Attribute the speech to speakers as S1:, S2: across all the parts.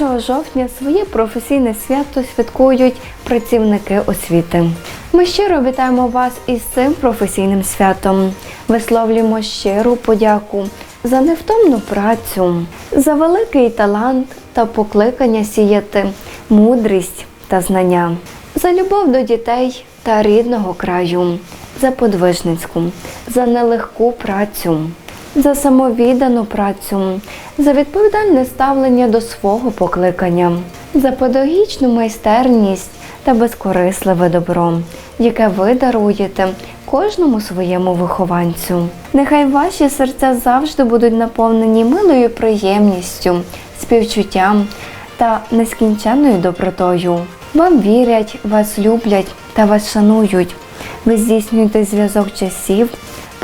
S1: 1 жовтня своє професійне свято святкують працівники освіти. Ми щиро вітаємо вас із цим професійним святом. Висловлюємо щиру подяку за невтомну працю, за великий талант та покликання сіяти мудрість та знання, за любов до дітей та рідного краю, за подвижницьку, за нелегку працю за самовіддану працю, за відповідальне ставлення до свого покликання, за педагогічну майстерність та безкорисливе добро, яке ви даруєте кожному своєму вихованцю. Нехай ваші серця завжди будуть наповнені милою приємністю, співчуттям та нескінченною добротою. Вам вірять, вас люблять та вас шанують. Ви здійснюєте зв'язок часів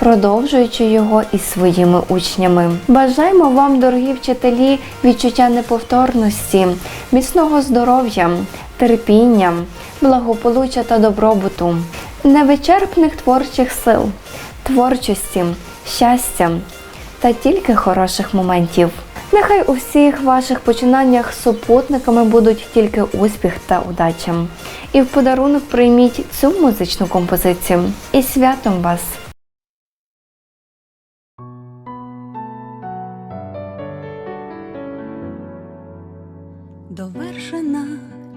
S1: продовжуючи його із своїми учнями. Бажаємо вам, дорогі вчителі, відчуття неповторності, міцного здоров'я, терпіння, благополуччя та добробуту, невичерпних творчих сил, творчості, щастя та тільки хороших моментів. Нехай у всіх ваших починаннях супутниками будуть тільки успіх та удача. І в подарунок прийміть цю музичну композицію. І святом вас!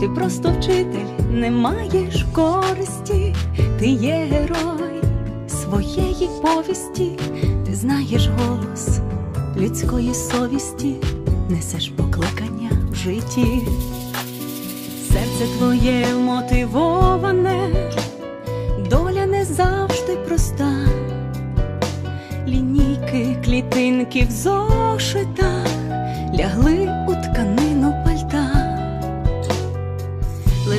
S2: Ти просто вчитель, не маєш користі, ти є герой своєї повісті, ти знаєш голос людської совісті, несеш покликання в житті, серце твоє мотивоване, доля не завжди проста, лінійки, клітинки в зошитах лягли у тканину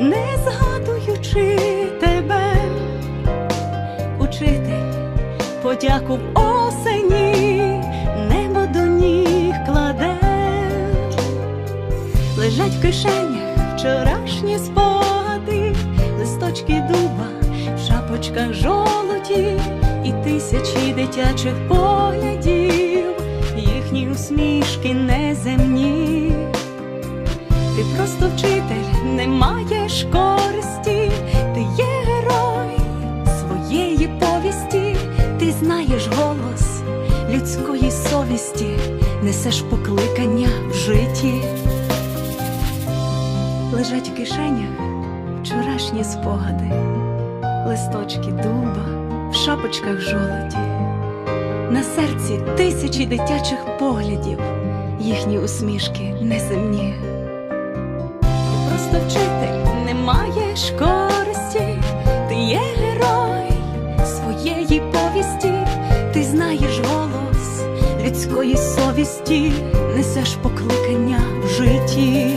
S2: Не згадуючи тебе. Учитель подяку в осені, небо до ніг кладе, лежать в кишенях вчорашні спогади, листочки дуба, в шапочках жолуді і тисячі дитячих поглядів, їхні усмішки неземні. Ти просто вчитель, не маєш користі, ти є герой своєї повісті, ти знаєш голос людської совісті, несеш покликання в житті. Лежать в кишенях вчорашні спогади, листочки дуба, в шапочках жолоді, на серці тисячі дитячих поглядів, їхні усмішки неземні просто вчитель, не маєш користі, ти є герой своєї повісті, ти знаєш голос людської совісті, несеш покликання в житті.